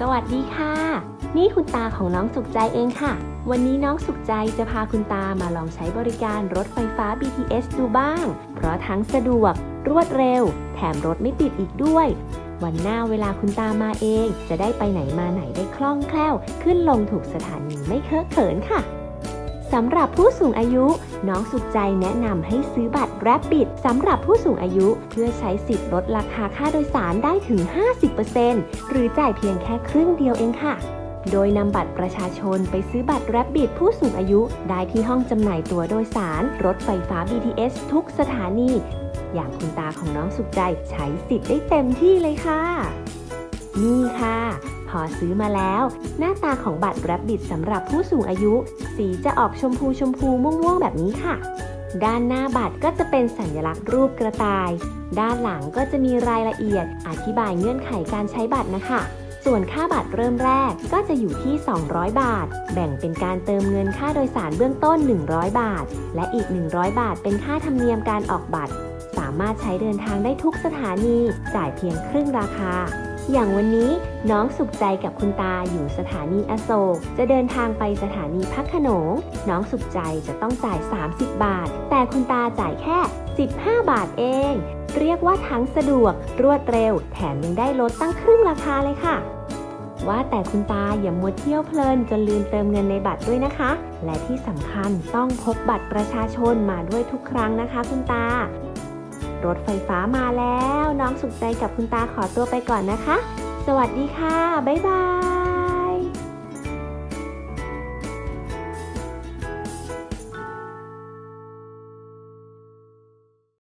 สวัสดีค่ะ นี่คุณตาของน้องสุขใจเองค่ะ วันนี้น้องสุขใจจะพาคุณตามาลองใช้บริการรถไฟฟ้า BTS ดูบ้าง เพราะทั้งสะดวก รวดเร็ว แถมรถไม่ติดอีกด้วย วันหน้าเวลาคุณตามาเอง จะได้ไปไหนมาไหนได้คล่องแคล่ว ขึ้นลงถูกสถานีไม่เคอะเขินค่ะ สำหรับผู้สูงอายุ น้องสุขใจแนะนำให้ซื้อบัตร Rabbit สำหรับผู้สูงอายุ เพื่อใช้สิทธิ์ลดราคาค่าโดยสารได้ถึง 50%หรือจ่ายเพียงแค่ครึ่งเดียวเองค่ะ โดยนำบัตรประชาชนไปซื้อบัตร Rabbit ผู้สูงอายุ ได้ที่ห้องจำหน่ายตั๋วโดยสาร รถไฟฟ้า BTS ทุกสถานี อย่างคุณตาของน้องสุขใจใช้สิทธิ์ได้เต็มที่เลยค่ะ นี่ค่ะ อซื้อมาแล้ว หน้าตาของบัตร Rabbit สำหรับผู้สูงอายุ สีจะออกชมพูชมพูม่วงๆแบบนี้ค่ะ ด้านหน้าบัตรก็จะเป็นสัญลักษณ์รูปกระต่าย ด้านหลังก็จะมีรายละเอียด อธิบายเงื่อนไขการใช้บัตรนะคะส่วนค่าบัตรเริ่มแรกก็จะอยู่ที่ 200 บาท แบ่งเป็นการเติมเงินค่าโดยสารเบื้องต้น 100 บาท และอีก 100 บาทเป็นค่าธรรมเนียมการออกบัตร สามารถใช้เดินทางได้ทุกสถานี จ่ายเพียงครึ่งราคา อย่างวันนี้น้องสุขใจกับคุณตาอยู่สถานีอโศก จะเดินทางไปสถานีพักขนง น้องสุขใจจะต้องจ่าย 30 บาท แต่คุณตาจ่ายแค่ 15 บาทเอง เรียกว่าทั้งสะดวก รวดเร็ว แถมยังได้ลดตั้งครึ่งราคาเลยค่ะ ว่าแต่คุณตาอย่ามัวเที่ยวเพลินจนลืมเติมเงินในบัตรด้วยนะคะ และที่สำคัญต้องพกบัตรประชาชนมาด้วยทุกครั้งนะคะ คุณตา รถไฟฟ้ามาแล้ว น้องสุขใจกับคุณตาขอตัวไปก่อนนะคะ สวัสดีค่ะ บ๊ายบาย